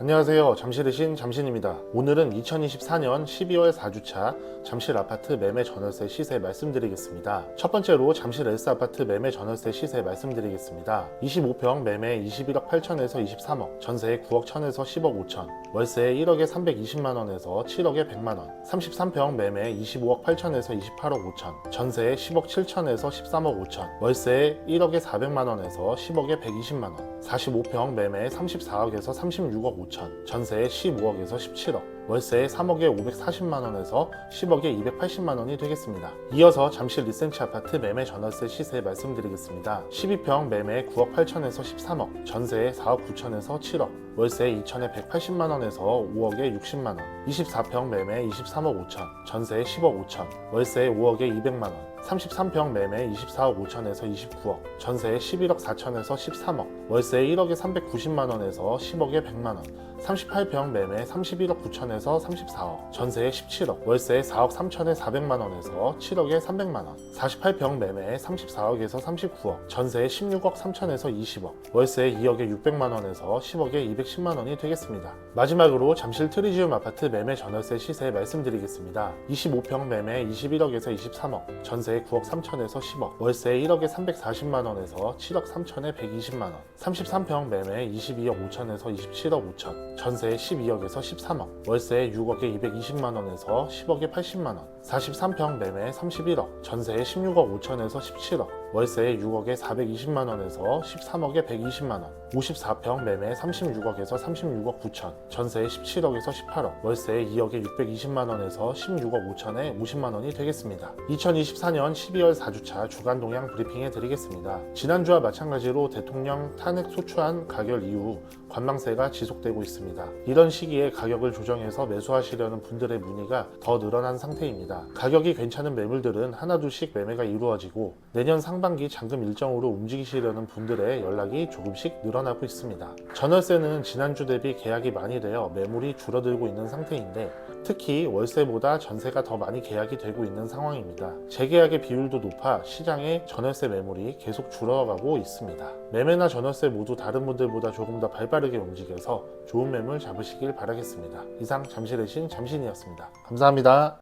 안녕하세요. 잠실의 신 잠신입니다. 오늘은 2024년 12월 4주차 잠실 아파트 매매 전월세 시세 말씀드리겠습니다. 첫 번째로 잠실 S 아파트 매매 전월세 시세 말씀드리겠습니다. 25평 매매 21억 8천에서 23억, 전세에 9억 1천에서 10억 5천, 월세에 1억에 320만 원에서 7억에 100만 원, 33평 매매 25억 8천에서 28억 5천, 전세에 10억 7천에서 13억 5천, 월세에 1억에 400만 원에서 10억에 120만 원, 45평 매매 34억에서 36억 5천, 전세에 15억에서 17억, 월세에 3억에 540만 원에서 10억에 280만 원이 되겠습니다. 이어서 잠실 리센치 아파트 매매 전월세 시세 말씀드리겠습니다. 12평 매매 9억 8천에서 13억, 전세에 4억 9천에서 7억, 월세에 2천에 180만 원에서 5억에 60만 원, 24평 매매 23억 5천, 전세에 10억 5천, 월세에 5억에 200만 원, 33평 매매 24억 5천에서 29억, 전세에 11억 4천에서 13억, 월세에 1억에 390만 원에서 10억에 100만 원, 38평 매매 31억 9천에서 34억, 전세에 17억, 월세에 4억 3천에 400만 원에서 7억에 300만 원, 48평 매매 34억에서 39억, 전세에 16억 3천에서 20억, 월세에 2억에 600만 원에서 10억에 210만 원이 되겠습니다. 마지막으로 잠실 트리지움 아파트 매매 전월세 시세 말씀드리겠습니다. 25평 매매 21억에서 23억, 전세에 9억 3천에서 10억, 월세에 1억에 340만 원에서 7억 3천에 120만 원, 33평 매매 22억 5천에서 27억 5천, 전세에 12억에서 13억, 월세에 6억에 220만 원에서 10억에 80만 원, 43평 매매 31억, 전세에 16억 5천에서 17억, 월세에 6억에 420만 원에서 13억에 120만 원, 54평 매매 36억에서 36억 9천, 전세에 17억에서 18억, 월세에 2억에 620만 원에서 16억 5천에 50만 원이 되겠습니다. 2024년 12월 4주차 주간 동향 브리핑해 드리겠습니다. 지난주와 마찬가지로 대통령 탄핵 소추안 가결 이후 관망세가 지속되고 있습니다. 이런 시기에 가격을 조정해서 매수하시려는 분들의 문의가 더 늘어난 상태입니다. 가격이 괜찮은 매물들은 하나둘씩 매매가 이루어지고 내년 상 반기 잔금 일정으로 움직이시려는 분들의 연락이 조금씩 늘어나고 있습니다. 전월세는 지난주 대비 계약이 많이 되어 매물이 줄어들고 있는 상태인데 특히 월세보다 전세가 더 많이 계약이 되고 있는 상황입니다. 재계약의 비율도 높아 시장에 전월세 매물이 계속 줄어가고 있습니다. 매매나 전월세 모두 다른 분들보다 조금 더 발빠르게 움직여서 좋은 매물 잡으시길 바라겠습니다. 이상 잠실의 신 잠신이었습니다. 감사합니다.